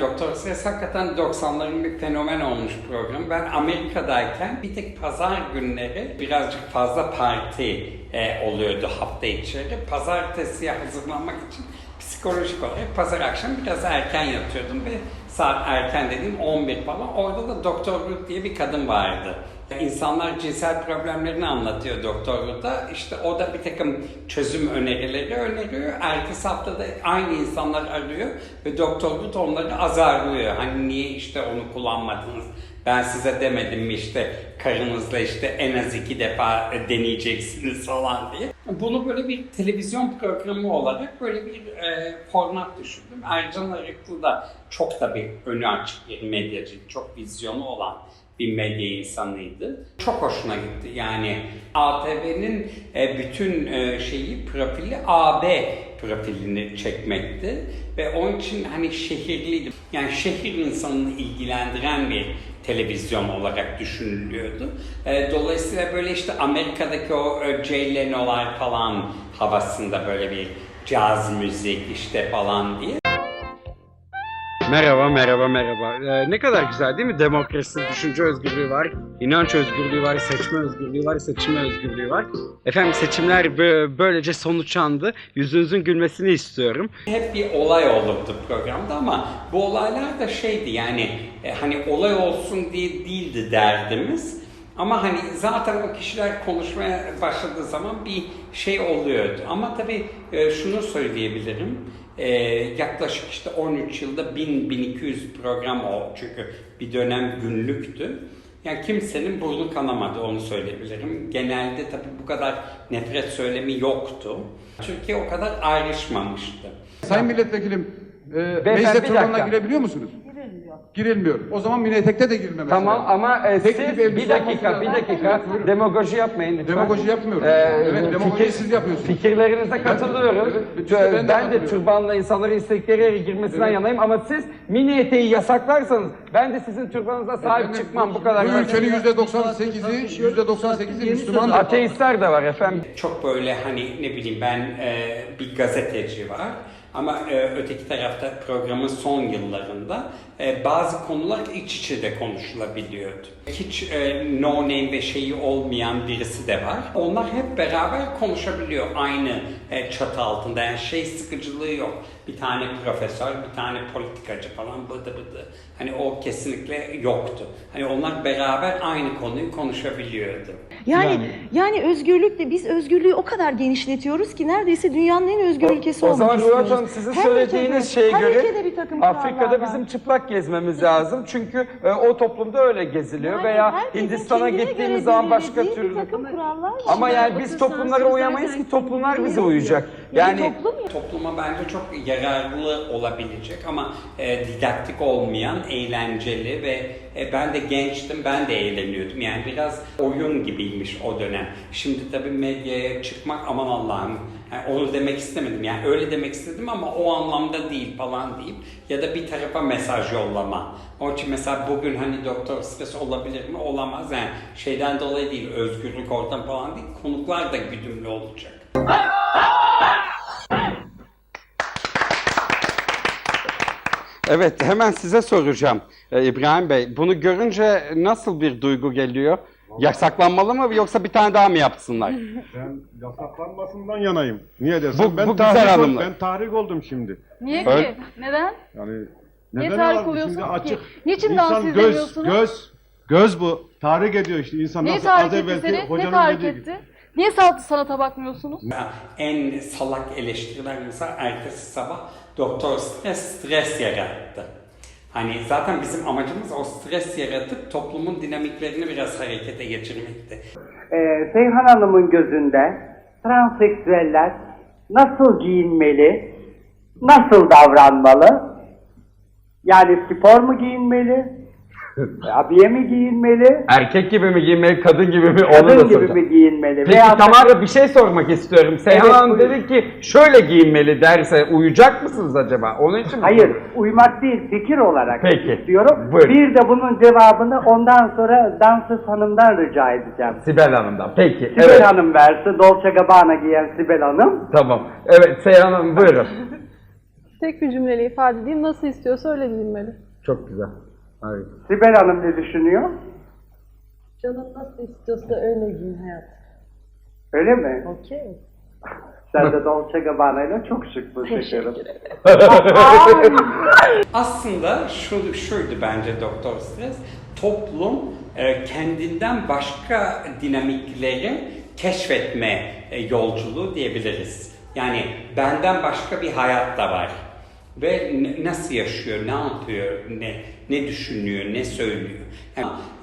Doktor Ses hakikaten 90'ların bir fenomen olmuş program. Ben Amerika'dayken bir tek pazar günleri birazcık fazla parti e, oluyordu hafta içleri. Pazartesiye hazırlanmak için psikolojik olarak pazar akşam biraz erken yatıyordum ve saat erken dediğim 11 falan. Orada da Doktor Ruth diye bir kadın vardı. İnsanlar cinsel problemlerini anlatıyor Doktor Ruth'a. İşte o da bir takım çözüm önerileri öneriyor. Ertesi haftada aynı insanlar arıyor ve Doktor Ruth onları azarlıyor. Hani niye işte onu kullanmadınız? Ben size demedim mi işte karınızla işte en az iki defa deneyeceksiniz falan diye. Bunu böyle bir televizyon programı olarak böyle bir e, format düşündüm. Ercan Arıklı da çok da bir önü açık bir medyacı, çok vizyonu olan bir medya insanıydı. Çok hoşuna gitti. Yani ATV'nin e, bütün e, şeyi profili AB profilini çekmekti ve onun için hani şehirliydi. Yani şehir insanını ilgilendiren bir televizyon olarak düşünülüyordu. E, dolayısıyla böyle işte Amerika'daki o Jay Leno'lar falan havasında böyle bir caz müzik işte falan diye. Merhaba, merhaba, merhaba. Ee, ne kadar güzel değil mi? Demokrasi, düşünce özgürlüğü var, inanç özgürlüğü var, seçme özgürlüğü var, seçime özgürlüğü var. Efendim seçimler bö- böylece sonuçlandı. Yüzünüzün gülmesini istiyorum. Hep bir olay olurdu programda ama bu olaylar da şeydi yani e, hani olay olsun diye değildi derdimiz. Ama hani zaten o kişiler konuşmaya başladığı zaman bir şey oluyordu. Ama tabii e, şunu söyleyebilirim. E, yaklaşık işte 13 yılda 1000-1200 program o. Çünkü bir dönem günlüktü. Yani kimsenin burnu kanamadı onu söyleyebilirim. Genelde tabii bu kadar nefret söylemi yoktu. Türkiye o kadar ayrışmamıştı. Sayın Milletvekilim, e, meclise dakika. girebiliyor musunuz? Girilmiyor. Girilmiyor. O zaman mini etekte de girilmemesi Tamam lazım. ama e, siz elbise bir dakika, olması bir lazım. dakika Buyurun. demagoji yapmayın lütfen. Demagoji yapmıyorum. Ee, evet, demagoji fikir- siz yapıyorsunuz. Fikirlerinize katılıyorum. Evet, de ben de ben de katılıyorum. türbanla insanların istedikleri yere girmesinden Evet. yanayım ama siz mini eteği yasaklarsanız ben de sizin türbanınıza sahip Efendim, çıkmam bu kadar. Bu ülkenin yüzde 98'i, yüzde 98'i Müslüman. Ateistler de var efendim. Çok böyle hani ne bileyim ben e, bir gazeteci var ama e, öteki tarafta programın son yıllarında e, bazı konular iç içe de konuşulabiliyordu. Hiç e, no name ve şeyi olmayan birisi de var. Onlar hep beraber konuşabiliyor aynı e, çatı altında. Yani şey sıkıcılığı yok. Bir tane profesör, bir tane politikacı falan bıdı bıdı. Hani o kesinlikle yoktu. Hani onlar beraber aynı konuyu konuşabiliyordu. Yani, yani özgürlükle biz özgürlüğü o kadar genişletiyoruz ki neredeyse dünyanın en özgür ülkesi O olmak zaman istiyoruz. Sizin Her söylediğiniz ülkede- şeye göre Afrika'da var. bizim çıplak gezmemiz lazım. Çünkü e, o toplumda öyle geziliyor Yani veya Hindistan'a gittiğimiz zaman başka türlü. bir takım kurallar var. Ama yani biz o toplumlara uyamayız ki toplumlar bize yapıyor. Uyacak. Yani, Yani toplum ya. Topluma bence çok yararlı olabilecek ama e, didaktik olmayan, eğlenceli ve e, ben de gençtim, ben de eğleniyordum. Yani biraz oyun gibiymiş o dönem. Şimdi tabii medyaya çıkmak aman Allah'ım yani onu demek istemedim. Yani öyle demek istedim ama o anlamda değil falan deyip ya da bir tarafa mesaj yollama. Onun için mesela bugün hani doktor stres olabilir mi? Olamaz. Yani şeyden dolayı değil, özgürlük ortam falan değil. Konuklar da güdümlü olacak. evet hemen size soracağım e, İbrahim Bey. Bunu görünce nasıl bir duygu geliyor? Yasaklanmalı mı yoksa bir tane daha mı yapsınlar? Ben yasaklanmasından yanayım. Niye dersen Bu- ben bu güzel tahrik ol- hanımlar. ben tahrik oldum şimdi. Niye Öyle- ki? Neden? Yani Niye neden tahrik oluyorsunuz ki? açık. Niçin İnsan dans göz, izlemiyorsunuz? göz, göz bu. Tahrik ediyor işte insan Niye nasıl tahrik az etti evvelki seni? Ne hocanın tahrik dediği gibi. etti? Niye sanat sanata bakmıyorsunuz? En salak eleştiriler mesela ertesi sabah doktor stres stres yarattı. Hani zaten bizim amacımız o stres yaratıp toplumun dinamiklerini biraz harekete geçirmekti. Ee, Seyhan Hanım'ın gözünde transseksüeller nasıl giyinmeli, nasıl davranmalı? Yani spor mu giyinmeli, abiye mi giyinmeli, Erkek gibi mi giyinmeli, kadın gibi mi? Onu da kadın gibi soracağım. mi giyinmeli? Peki Veya da- Tamara bir şey sormak istiyorum. Seyhan Evet, Hanım buyurun. dedi ki şöyle giyinmeli derse uyacak mısınız acaba? Onun için mi? Hayır, uymak değil, fikir olarak Peki, istiyorum. buyurun. Bir de bunun cevabını ondan sonra dansöz hanımdan rica edeceğim. Sibel Hanım'dan. Peki. Sibel evet. Hanım versin, Dolce Gabbana giyen Sibel Hanım. Tamam. Evet Seyhan Hanım buyurun. Tek bir cümleyle ifade edeyim. Nasıl istiyorsa öyle bilinmeli. Çok güzel. Harika. Sibel Hanım ne düşünüyor? Canım nasıl istiyorsa öyle giyin hayat. Öyle mi? Okey. Sen de Dolce Gabbana'yla çok şıksın şekerim. Aslında şu, şuydu bence Doktor Stres, toplum e, kendinden başka dinamikleri keşfetme e, yolculuğu diyebiliriz. Yani benden başka bir hayat da var. Ve nasıl yaşıyor, ne yapıyor, ne ne düşünüyor, ne söylüyor.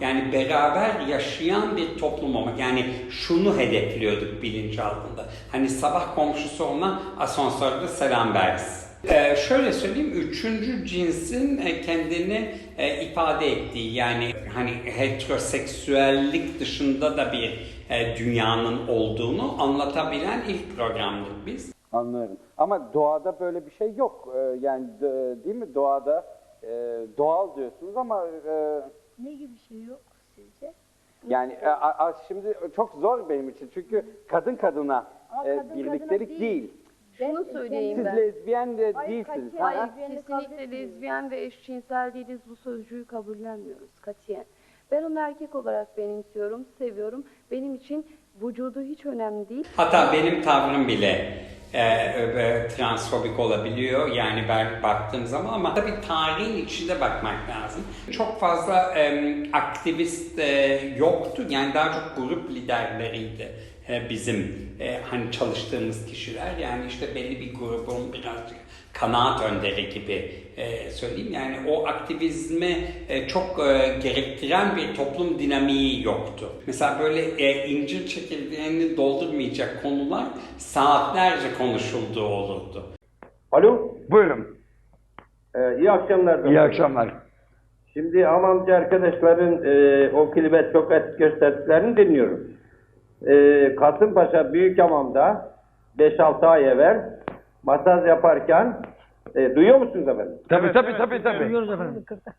Yani, beraber yaşayan bir toplum olmak. Yani şunu hedefliyorduk bilinçaltında. Hani sabah komşusu olan asansörde selam versin. Ee, şöyle söyleyeyim, üçüncü cinsin e, kendini e, ifade ettiği yani hani heteroseksüellik dışında da bir e, dünyanın olduğunu anlatabilen ilk programdık biz. Anlıyorum. Ama doğada böyle bir şey yok. Ee, yani d- değil mi? Doğada e, doğal diyorsunuz ama e, Ne gibi bir şey yok sizce? yani e, a- a- şimdi çok zor benim için çünkü kadın kadına Ama e, kadın kadına birliktelik değil. değil. Şunu söyleyeyim Siz ben. lezbiyen de Hayır, değilsiniz. katiyen ha? Kesinlikle lezbiyen ve eşcinsel değiliz. Bu sözcüğü kabullenmiyoruz katiyen. Ben onu erkek olarak benimsiyorum, seviyorum. Benim için vücudu hiç önemli değil. Hatta benim tavrım bile e, e, transfobik olabiliyor. Yani ben baktığım zaman ama tabii tarihin içinde bakmak lazım. Çok fazla e, aktivist e, yoktu. Yani daha çok grup liderleriydi e, bizim e, hani çalıştığımız kişiler. Yani işte belli bir grubun birazcık kanaat önderi gibi e, söyleyeyim. Yani o aktivizmi e, çok e, gerektiren bir toplum dinamiği yoktu. Mesela böyle e, incir çekirdeğini doldurmayacak konular saatlerce konuşulduğu olurdu. Alo, Buyurun. ee, iyi akşamlar. İyi akşamlar. Şimdi hamamcı arkadaşların e, o klibe çok et gösterdiklerini dinliyorum. E, Kasımpaşa Büyük Hamam'da 5-6 ay evvel masaj yaparken e, duyuyor musunuz efendim? Tabii tabii tabii tabii.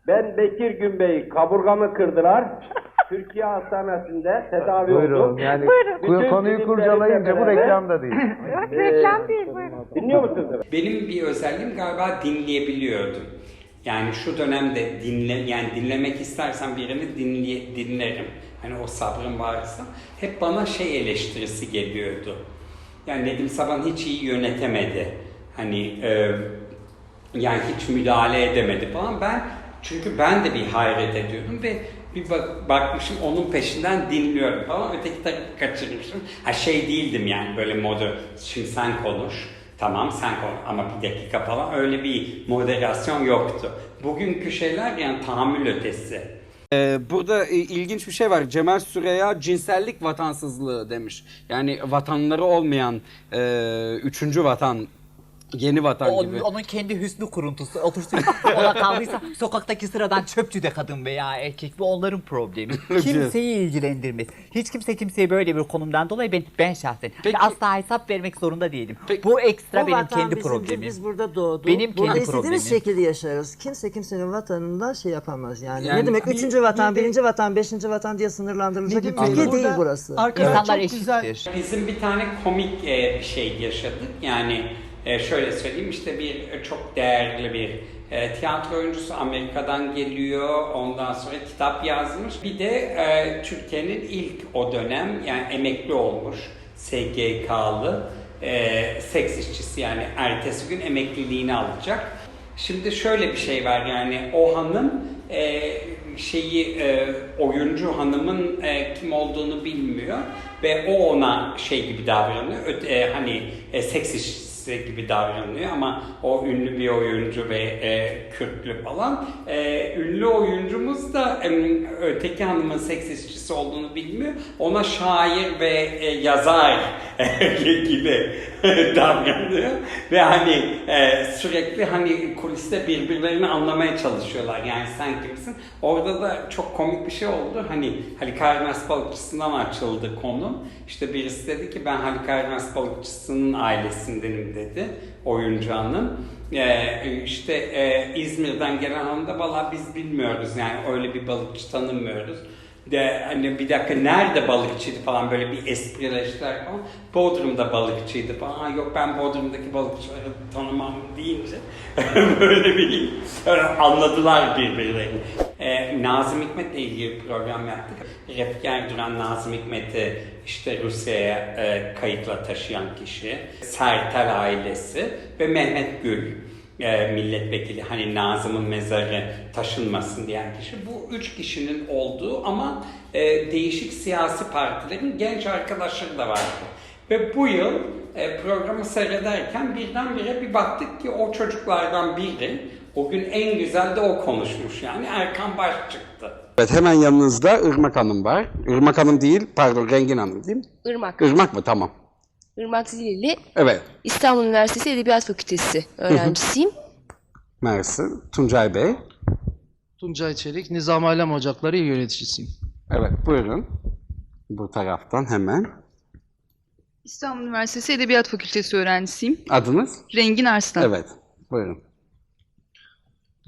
Ben Bekir Günbey kaburgamı kırdılar. Türkiye Hastanesi'nde tedavi oldum. Yani Bütün konuyu kurcalayınca bu reklam da değil. reklam değil buyurun. Dinliyor musunuz efendim? Benim bir özelliğim galiba dinleyebiliyordum. Yani şu dönemde dinle, yani dinlemek istersen birini dinleye, dinlerim. Hani o sabrım varsa. Hep bana şey eleştirisi geliyordu. Yani Nedim Saban hiç iyi yönetemedi. Hani e, yani hiç müdahale edemedi falan. Ben çünkü ben de bir hayret ediyordum ve bir bak, bakmışım onun peşinden dinliyorum falan. Öteki tarafı kaçırmışım. Ha şey değildim yani böyle modu. Şimdi sen konuş. Tamam sen konuş ama bir dakika falan öyle bir moderasyon yoktu. Bugünkü şeyler yani tahammül ötesi. Ee, burada e, ilginç bir şey var. Cemal Süreya cinsellik vatansızlığı demiş. Yani vatanları olmayan e, üçüncü vatan, yeni vatan O- gibi. onun kendi hüsnü kuruntusu. Otursun ona kaldıysa sokaktaki sıradan çöpçü de kadın veya erkek bu onların problemi. Kimseyi ilgilendirmez. Hiç kimse kimseye böyle bir konumdan dolayı ben ben şahsen Peki- asla hesap vermek zorunda değilim. Peki- bu ekstra Bu benim vatan kendi bizim, problemim. Biz burada doğduk. Benim burada kendi istediğimiz problemim. şekilde yaşarız. Kimse kimsenin vatanından şey yapamaz yani. Yani ne demek bir- üçüncü vatan, birinci vatan, beşinci vatan diye sınırlandırılacak bir Bey, ülke değil burada burası. İnsanlar çok güzel eşittir. Bizim bir tane komik e, bir şey yaşadık. Yani e, şöyle söyleyeyim işte bir e, çok değerli bir e, tiyatro oyuncusu Amerika'dan geliyor. Ondan sonra kitap yazmış. Bir de e, Türkiye'nin ilk o dönem yani emekli olmuş SGK'lı e, seks işçisi yani ertesi gün emekliliğini alacak. Şimdi şöyle bir şey var yani o hanım e, şeyi e, oyuncu hanımın e, kim olduğunu bilmiyor ve o ona şey gibi davranıyor. Öte, e, hani e, seks işçisi gibi davranıyor ama o ünlü bir oyuncu ve e, Kürtlü falan. E, ünlü oyuncumuz da e, öteki hanımın seks işçisi olduğunu bilmiyor. Ona şair ve e, yazar gibi davranıyor ve hani e, sürekli hani kuliste birbirlerini anlamaya çalışıyorlar. Yani sen kimsin? Orada da çok komik bir şey oldu. Hani Halikarnas balıkçısından açıldı konu. İşte birisi dedi ki ben Halikarnas balıkçısının ailesindenim dedi oyuncu hanım. Ee, işte e, İzmir'den gelen hanım da valla biz bilmiyoruz yani öyle bir balıkçı tanımıyoruz. De hani bir dakika nerede balıkçıydı falan böyle bir esprileştiler falan. Bodrum'da balıkçıydı falan. Ha, yok ben Bodrum'daki balıkçıları tanımam deyince böyle bir anladılar birbirlerini. Ee, Nazım Hikmet'le ilgili program yaptık. Refik Erduran Nazım Hikmet'i işte Rusya'ya e, kayıtla taşıyan kişi, Sertel ailesi ve Mehmet Gül e, milletvekili hani Nazım'ın mezarı taşınmasın diyen kişi. Bu üç kişinin olduğu ama e, değişik siyasi partilerin genç arkadaşları da vardı. Ve bu yıl e, programı seyrederken birdenbire bir baktık ki o çocuklardan biri o gün en güzel de o konuşmuş yani Erkan Baş çıktı. Evet hemen yanınızda Irmak Hanım var. Irmak Hanım değil, pardon Rengin Hanım değil mi? Irmak. Irmak mı? Tamam. Irmak Zilili. Evet. İstanbul Üniversitesi Edebiyat Fakültesi öğrencisiyim. Mersi. Tuncay Bey. Tuncay Çelik, Nizam Alem Ocakları il yöneticisiyim. Evet buyurun. Bu taraftan hemen. İstanbul Üniversitesi Edebiyat Fakültesi öğrencisiyim. Adınız? Rengin Arslan. Evet. Buyurun.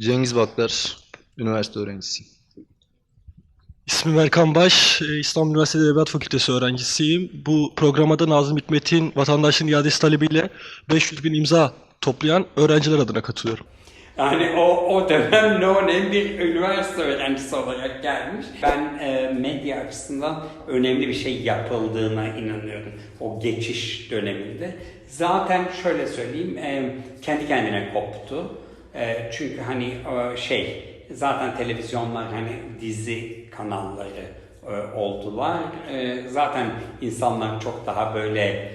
Cengiz Baklar, üniversite öğrencisiyim. İsmim Erkan Baş, e, İstanbul Üniversitesi Edebiyat Fakültesi öğrencisiyim. Bu programa da Nazım Hikmet'in vatandaşın iadesi talebiyle 500 bin imza toplayan öğrenciler adına katılıyorum. Yani o, o dönem no name bir üniversite öğrencisi olarak gelmiş. Ben e, medya açısından önemli bir şey yapıldığına inanıyorum. O geçiş döneminde. Zaten şöyle söyleyeyim, e, kendi kendine koptu. E, çünkü hani e, şey, zaten televizyonlar hani dizi kanalları e, oldular. E, zaten insanlar çok daha böyle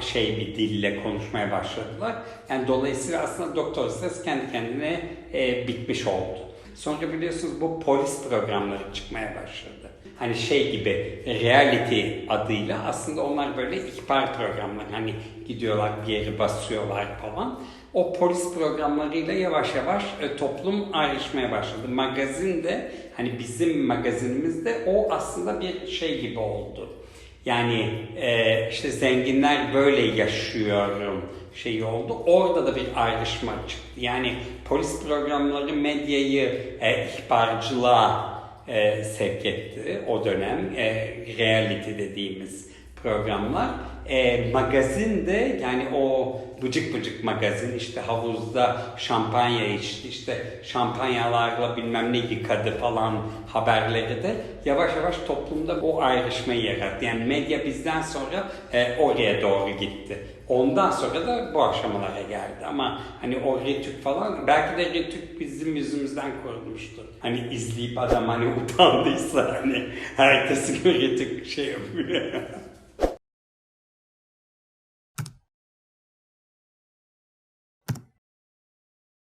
şey bir dille konuşmaya başladılar. Yani dolayısıyla aslında Doktor Ses kendi kendine e, bitmiş oldu. Sonra biliyorsunuz bu polis programları çıkmaya başladı. Hani şey gibi reality adıyla aslında onlar böyle ihbar programları. Hani gidiyorlar bir yeri basıyorlar falan. O polis programlarıyla yavaş yavaş e, toplum ayrışmaya başladı. Magazin de hani bizim magazinimizde o aslında bir şey gibi oldu. Yani e, işte zenginler böyle yaşıyorum şeyi oldu. Orada da bir ayrışma çıktı. Yani polis programları medyayı e, ihbarcılığa e, sevk etti o dönem. Reality dediğimiz programlar. E, magazin de yani o bıcık bıcık magazin işte havuzda şampanya içti işte şampanyalarla bilmem ne yıkadı falan haberleri de yavaş yavaş toplumda o ayrışmayı yarattı. Yani medya bizden sonra e, oraya doğru gitti. Ondan sonra da bu aşamalara geldi ama hani o Retük falan belki de Retük bizim yüzümüzden kurulmuştu. Hani izleyip adam hani utandıysa hani herkesi Retük şey yapıyor.